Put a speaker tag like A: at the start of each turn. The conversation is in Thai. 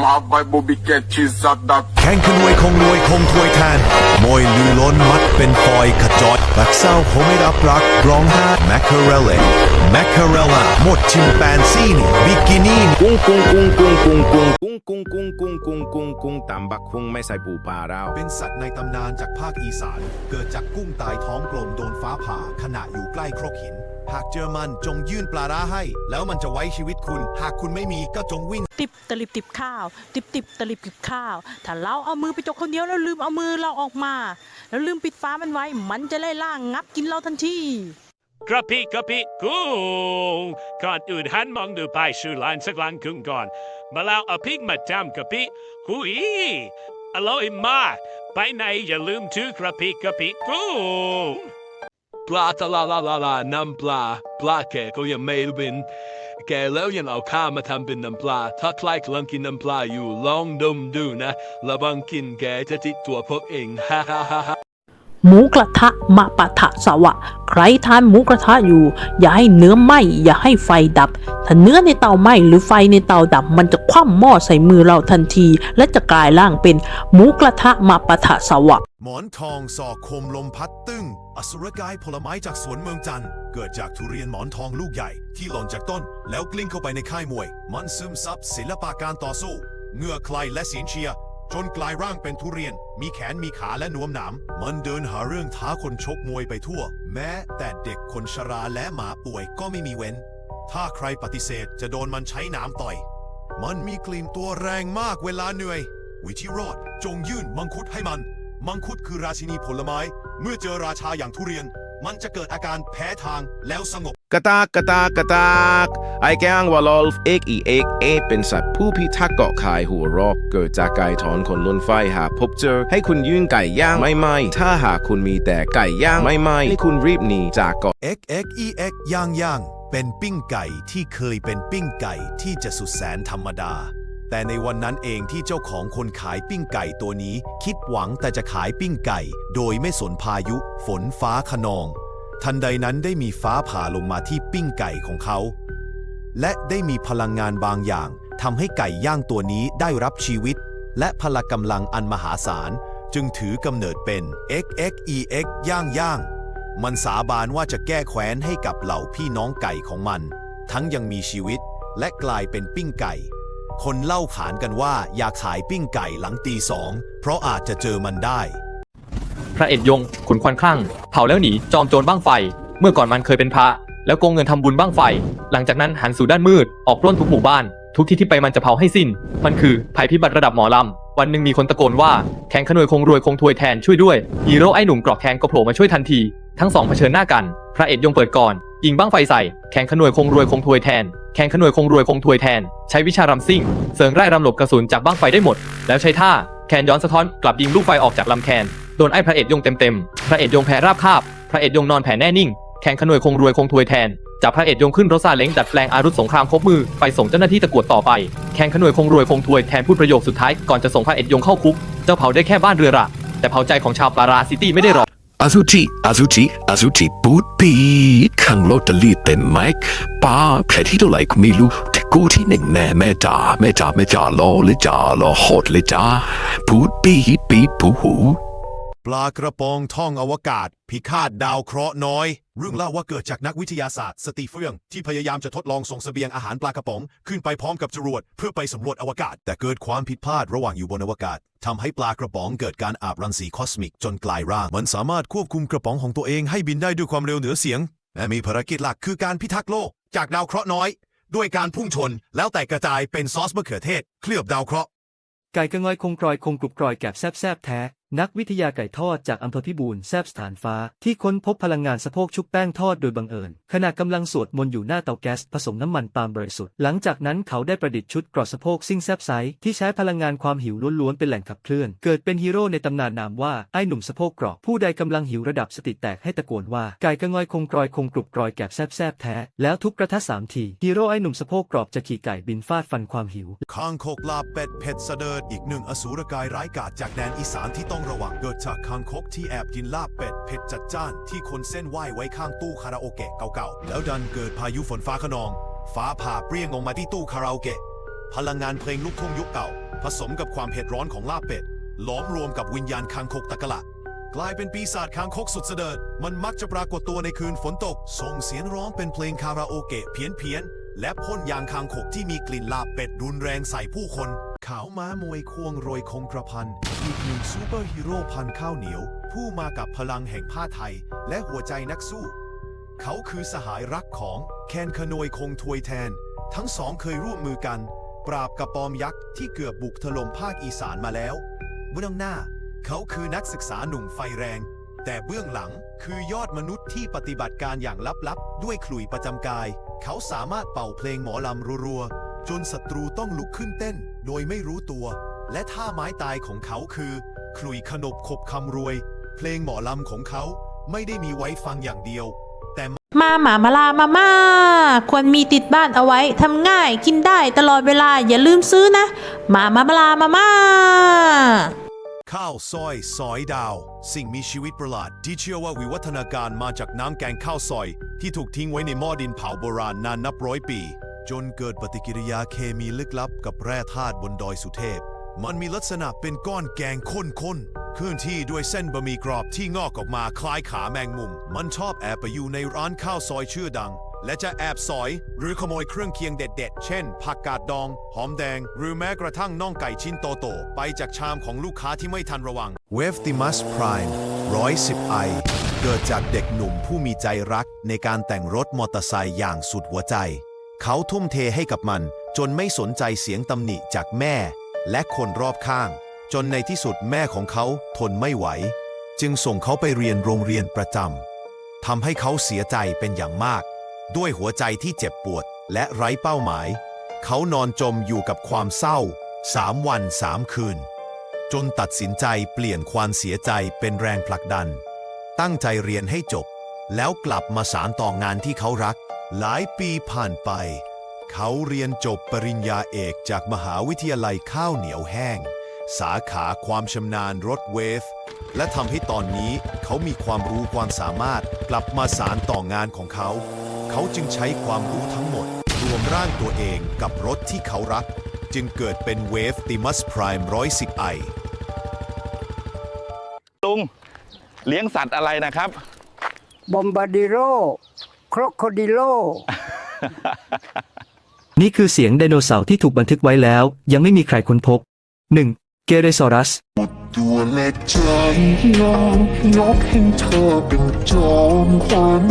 A: my vibe will be catchy, that
B: แข่งขนวยคงรวยคงถวยแทนมวยลือล้นมัดเป็นฟอยขจอยรักเศร้าคงไม่รับรักร้องไห้แมคเคเรลเลแมคเคเรลล่าหมดชิมแปนซีนี่ กินี่
C: กุ้งกุ้งกุ้งกุ้งกุ้งกุ้งกุ้งกุ้งกุ้งกุ้งกุ้งกุ้งกุ้งตำบักคุ้งไม่ใส่ปูปลาเรา
B: เป็นสัตว์ในตำนานจากภาคอีสาน เกิดจากกุ้งตายท้องกลมโดนฟ้าผ่าขณะอยู่ใกล้ครกหิน หากเจอมันจงยื่นปลาร้าให้ แล้วมันจะไว้ชีวิตคุณ หากคุณไม่มีก็จงวิ่ง
D: ติบตะลิบติบข้าว ติบติบตะลิบติบข้าว ถ้าเราเอามือไปจกคนเดียวแล้วลืมเอามือเราออกมา แล้วลืมปิดฟ้ามันไว้ มันจะไล่ล่างับกินเราทันที
E: กระปิกระปิกุ้งก่อนอื่นหันมองดูไปชื่อร้านสักร้านกุ้งก่อน มาแล้วเอาพริกมาจำกะปิหุยอร่อยมาก ไปไหนอย่าลืมถือกระปิกระปิกุ้ง
F: ปลาตะลาลาลาลาน้ำปลาปลาแกก็ยังไม่รู้เป็นแกแล้วยังเอาข้ามาทำเป็นน้ำปลา ถ้าใครกำลังกินน้ำปลาอยู่ลองดมดูนะระวังกินแกจะติดตัวพวกเองฮ่าฮ่าฮ่า
D: มูกระทะมะปะทะสวะ ใครทานหมูกระทะอยู่ อย่าให้เนื้อไหม้อย่าให้ไฟดับ ถ้าเนื้อในเตาไหม้หรือไฟในเตาดับ มันจะคว่ำหม้อใส่มือเราทันที และจะกลายร่างเป็นหมูกระทะมะปะทะสวะ
B: หมอนทองสอกคมลมพัดตึ้ง อสุรกายผลไม้จากสวนเมืองจันทร์เกิดจากทุเรียนหมอนทองลูกใหญ่ ที่หล่นจากต้น แล้วกลิ้งเข้าไปในค่ายมวย มันซึมซับศิลปะการต่อสู้เหงื่อใครและเสียงเชียร์ จนกลายร่างเป็นทุเรียน มีแขนมีขาและนวมหนาม มันเดินหาเรื่องท้าคนชกมวยไปทั่ว แม้แต่เด็กคนชราและหมาป่วยก็ไม่มีเว้น ถ้าใครปฏิเสธจะโดนมันใช้หนามต่อย มันมีกลิ่นตัวแรงมากเวลาเหนื่อย วิธีรอดจงยื่นมังคุดให้มัน มังคุดคือราชินีผลไม้ เมื่อเจอราชาอย่างทุเรียน มันจะเกิดอาการแพ้ทางแล้วสงบ
C: กระตากกระตากกระตากไอ้แกงวอลลฟเอกอีเอกเอเป็นสัตว์ผู้พิทักษ์เกาะคายหัวรอกเกิดจากไก่ถอนคนล้นไฟหากพบเจอ ให้คุณยื่นไก่ย่างไม่ไหมถ้าหากคุณมีแต่ไก่ย่างไม่ไหมให้คุณรีบหนีจากเกาะ
B: X X E X ย่างย่างเป็นปิ้งไก่ที่เคยเป็นปิ้งไก่ที่จะสุดแสนธรรมดา แต่ในวันนั้นเองที่เจ้าของคนขายปิ้งไก่ตัวนี้ คิดหวังแต่จะขายปิ้งไก่ โดยไม่สนพายุ ฝนฟ้าขนอง ทันใดนั้นได้มีฟ้าผ่าลงมาที่ปิ้งไก่ของเขา และได้มีพลังงานบางอย่างทำให้ไก่ย่างตัวนี้ได้รับชีวิต และพละกำลังอันมหาศาล จึงถือกำเนิดเป็น XXEX ย่างย่าง มันสาบานว่าจะแก้แค้นให้กับเหล่าพี่น้องไก่ของมัน ทั้งยังมีชีวิตและกลายเป็นปิ้งไก่ คนเล่าขานกันว่าอยากขายปิ้งไก่หลังตีสองเพราะอาจจะเจอมันได้
G: ระเอ็ดยง ขุนควันคลั่ง เผาแล้วหนี จอมโจรบ้างไฟ เมื่อก่อนมันเคยเป็นพระ แล้วโกงเงินทำบุญบ้างไฟ หลังจากนั้นหันสู่ด้านมืด ออกปล้นทุกหมู่บ้าน ทุกที่ที่ไปมันจะเผาให้สิ้น มันคือภัยพิบัติระดับหมอลำ วันหนึ่งมีคนตะโกนว่า แข่งขนวยคงรวยคงทวยแทนช่วยด้วย ฮีโร่ไอ้หนุ่มกรอกแขงก็โผล่มาช่วยทันที ทั้งสองเผชิญหน้ากัน พระเอ็ดยงเปิดก่อน ยิงบ้างไฟใส่ แข่งขนวยคงรวยคงทวยแทน แข่งขนวยคงรวยคงทวยแทน ใช้วิชารำซิ่ง เสริงไร่รำหลบกระสุนจากบ้างไฟได้หมด แล้วใช้ท่าแคนย้อนสะท้อนกลับยิงลูกไฟออกจากลำแคน โดนไอ้พระเอกยงเต็มๆ พระเอกยงแพ้ราบคาบ พระเอกยงนอนแผ่แน่นิ่ง แข่งขนวยคงรวยคงทวยแทน จับพระเอกยงขึ้นรถซาเล้งดัดแปลงอารุธสงครามครบมือไปส่งเจ้าหน้าที่ตะกวดต่อไป แข่งขนวยคงรวยคงทวยแทนพูดประโยคสุดท้ายก่อนจะส่งพระเอกยงเข้าคุก เจ้าเผาได้แค่บ้านเรือระแต่เผาใจของชาวปาราซิตี้ไม่ได้หรอก
H: อาซูจิอาซูจิอาซูจิบูดปีดข้างโลตเตอรี่เต็มแม็กป้าแผลที่เท่าไหร่ก็ไม่รู้แต่กูที่หนึ่งแน่แม่จ๋าแม่จ๋าแม่จ๋ารอเลยจ๋ารอโหดเลยจ้าบูดปีปีด ป
B: ลากระปองท่องอวกาศ พิฆาตดาวเคราะห์น้อย เรื่องเล่าว่าเกิดจากนักวิทยาศาสตร์ สตีเฟือง ที่พยายามจะทดลองส่งเสบียงอาหารปลากระป๋อง ขึ้นไปพร้อมกับจรวดเพื่อไปสำรวจอวกาศ แต่เกิดความผิดพลาดระหว่างอยู่บนอวกาศทำให้ปลากระป๋องเกิดการอาบรังสีคอสมิกจนกลายร่าง มันสามารถควบคุมกระป๋องของตัวเองให้บินได้ด้วยความเร็วเหนือเสียงและมีภารกิจหลักคือการพิทักษ์โลก จากดาวเคราะห์น้อย ด้วยการพุ่งชน แล้วแตกกระจายเป็นซอสมะเขือเทศ เคลือบดาวเคราะห์
I: ไก่กระงอยคงกรอยคงกรุบกรอยแกบแซบแซบแท้ นักวิทยาไก่ทอดจากอำเภอพิบูลแซบสถานฟ้า ที่ค้นพบพลังงานสะโพกชุบแป้งทอดโดยบังเอิญ ขณะกำลังสวดมนต์อยู่หน้าเตาแก๊สผสมน้ำมันปาล์มบริสุทธิ์หลังจากนั้นเขาได้ประดิษฐ์ชุดกรอสะโพกซิ่งแซบไซส์ที่ใช้พลังงานความหิวล้วนๆเป็นแหล่งขับเคลื่อน เกิดเป็นฮีโร่ในตำนานนามว่า ไอ้หนุ่มสะโพกกรอกผู้ใดกำลังหิวระดับสติแตกให้ตะโกนว่าไก่กระงอยคงกรอยคงกรุบกรอยแกบแซบแซบแท้แล้วทุบกระทะสามทีฮีโร่ไอ้หนุ่มสะโพกกรอบจะขี่ไก่บินฟาดฟันความหิว
B: คางคกลาบเป็ดเผ็ดเสดิร์ดอีกหนึ่งอสูรกายร้ายกาจจากแดนอีสานที่ต้องระวังเกิดจากคางคกที่แอบกินลาบเป็ดเผ็ดจัดจ้านที่คนเส้นไหว้ไว้ข้างตู้คาราโอเกะเก่าๆ แล้วดันเกิดพายุฝนฟ้าขนอง ฟ้าผ่าเปรี้ยงลงมาที่ตู้คาราโอเกะ พลังงานเพลงลูกทุ่งยุคเก่า ผสมกับความเผ็ดร้อนของลาบเป็ดล้อมรวมกับวิญญาณคางคกตะกละกลายเป็นปีศาจคางคกสุดเสดิร์ดมันมักจะปรากฏตัวในคืนฝนตก ส่งเสียงร้องเป็นเพลงคาราโอเกะเพี้ยนเพียนๆและพ่นยางคางคกที่มีกลิ่นลาบเป็ดรุนแรงใส่ผู้คน ขาวม้ามวยควงโรยคงกระพัน อีกหนึ่งซูเปอร์ฮีโร่พันข้าวเหนียว ผู้มากับพลังแห่งผ้าไทย และหัวใจนักสู้ เขาคือสหายรักของแคนขนวยคงทวยแทน ทั้งสองเคยร่วมมือกัน ปราบกระปอมยักษ์ที่เกือบบุกถล่มภาคอีสานมาแล้วเบื้องหน้า เขาคือนักศึกษาหนุ่มไฟแรง แต่เบื้องหลังคือยอดมนุษย์ที่ปฏิบัติการอย่างลับๆ ด้วยขลุ่ยประจำกาย เขาสามารถเป่าเพลงหมอลำรัวๆ จนศัตรูต้องลุกขึ้นเต้น โดยไม่รู้ตัว และท่าไม้ตายของเขาคือขลุ่ยขนบขบคำรวย เพลงหมอลำของเขาไม่ได้มีไว้ฟังอย่างเดียว แต่
D: มาหมามาลามาม่าควรมีติดบ้านเอาไว้ทำง่ายกินได้ตลอดเวลาอย่าลืมซื้อนะหมามามาลามาม่า
B: ข้าวซอยซอยดาว สิ่งมีชีวิตประหลาดที่เชื่อว่าวิวัฒนาการมาจากน้ำแกงข้าวซอย ที่ถูกทิ้งไว้ในหม้อดินเผาโบราณนานนับร้อยปี จนเกิดปฏิกิริยาเคมีลึกลับกับแร่ธาตุบนดอยสุเทพ มันมีลักษณะเป็นก้อนแกงข้นๆเคลื่อนที่ด้วยเส้นบะหมี่กรอบที่งอกออกมาคล้ายขาแมงมุม มันชอบแอบไปอยู่ในร้านข้าวซอยชื่อดัง และจะแอบสอย หรือขโมยเครื่องเคียงเด็ด ๆ เช่น ผักกาดดอง หอมแดง หรือแม้กระทั่งน่องไก่ชิ้นโตๆไปจากชามของลูกค้าที่ไม่ทันระวังเวฟติมัสพรายร้อยสิบไอเกิดจากเด็กหนุ่มผู้มีใจรักในการแต่งรถมอเตอร์ไซค์อย่างสุดหัวใจ เขาทุ่มเทให้กับมัน จนไม่สนใจเสียงตำหนิจากแม่ และคนรอบข้าง จนในที่สุดแม่ของเขาทนไม่ไหว จึงส่งเขาไปเรียนโรงเรียนประจำทำให้เขาเสียใจเป็นอย่างมาก ด้วยหัวใจที่เจ็บปวดและไร้เป้าหมาย เขานอนจมอยู่กับความเศร้าสามวันสามคืน จนตัดสินใจเปลี่ยนความเสียใจเป็นแรงผลักดัน ตั้งใจเรียนให้จบ แล้วกลับมาสารต่องานที่เขารัก หลายปีผ่านไป เขาเรียนจบปริญญาเอกจากมหาวิทยาลัยข้าวเหนียวแห้ง สาขาความชำนาญรถเวฟ และทำให้ตอนนี้เขามีความรู้ความสามารถกลับมาสารต่องานของเขา เขาจึงใช้ความรู้ทั้งหมด รวมร่างตัวเองกับรถที่เขารัก จึงเกิดเป็นเวฟติมัสพรายร้อยสิบไอ
J: ลุงเลี้ยงสัตว์อะไรนะครับ
K: บอมบาดิโร โครโคดิโล
I: นี่คือเสียงไดโนเสาร์ที่ถูกบันทึกไว้แล้ว ยังไม่มีใครค้นพบ 1. เกเรซอรัส
H: ตัวและใจยอมยกให้เธอเป็นจอมขวัญ